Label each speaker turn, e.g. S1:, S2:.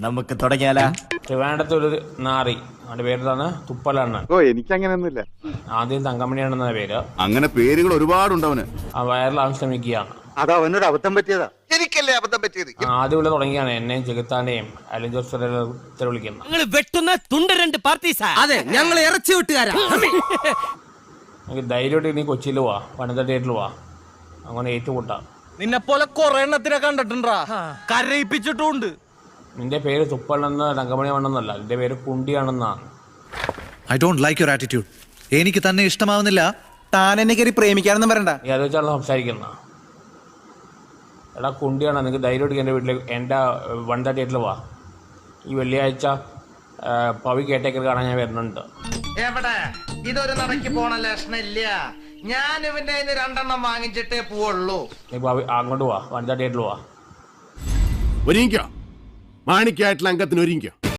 S1: നമുക്ക് തുടങ്ങിയാലാ.
S2: ട്രിവാൻഡത്തൊരു നാറി. അവന്റെ പേരിതാണ് തുപ്പലണ്ണൻ.
S3: ഓ എനിക്കങ്ങനെയൊന്നുമില്ല.
S2: ആദ്യം തങ്കമണിയാണെന്ന പേര്.
S4: അങ്ങനെ പേരുകൾ ഒരുപാടുണ്ടവന്.
S2: ആ വൈറലാവാൻ ശ്രമിക്കുകയാണ്.
S3: അത് അവനൊരു അബദ്ധം പറ്റിയതാ.
S5: എനിക്കല്ലേ അബദ്ധം പറ്റിയത്?
S2: ആദ്യം ഉള്ള തുടങ്ങിയാണ്. എന്നെയും ജഗത്താന്റെയും അലൻ ജോസ് വിളിക്കുന്നത്
S6: ഞങ്ങൾ വെട്ടുന്ന തുണ്ട രണ്ട് പാർട്ടീസാ അതെ ഞങ്ങൾ ഇറച്ചി വിട്ടുകാരാ.
S2: നമുക്ക് ധൈര്യമായിട്ട് നീ കൊച്ചിയിൽ പോവാ. വനിത തിയേറ്ററിൽ പോവാ. അങ്ങനെ ഏറ്റുമുട്ടാം.
S6: നിന്നെ പോലെ കൊറേ എണ്ണത്തിനെ കണ്ടിട്ടുണ്ടാ. കരയിപ്പിച്ചിട്ടുണ്ട്
S2: നിന്റെ പേര് തുപ്പലെന്ന് തങ്കമണി വേണമെന്നല്ല. നിന്റെ പേര് കുണ്ടിയാണെന്നാണ്
S7: I don't like your attitude എനിക്ക് തന്നെ ഇഷ്ടമാവുന്നില്ല.
S1: താൻ എന്നെ കയറി പ്രേമിക്കാനൊന്നും വരണ്ട.
S2: നീ അത് സംസാരിക്കുന്ന. സംസാരിക്കുന്നത് എടാ കുണ്ടിയാണ്. നിനക്ക് ധൈര്യമായിട്ട് എന്റെ വീട്ടിലേക്ക് എന്റെ വൺ തേർട്ടി എയ്റ്റിൽ വാ. ഈ വെള്ളിയാഴ്ച പവി കേട്ടേക്കർ കാണാൻ ഞാൻ വരുന്നുണ്ട്.
S5: എവിടെ? ഇതൊരു നടക്കി പോണ ലക്ഷണില്ല. ഞാൻ ഇവന്റെ രണ്ടെണ്ണം വാങ്ങിച്ചിട്ടേ പോവുള്ളൂ.
S2: നീ പവി അങ്ങോട്ട് വാ. വൺ തേർട്ടി എയ്റ്റിൽ
S4: ഒരുങ്ങിക്കോ മാണിക്കായിട്ടുള്ള അംഗത്തിന് ഒരുങ്ങിക്കോ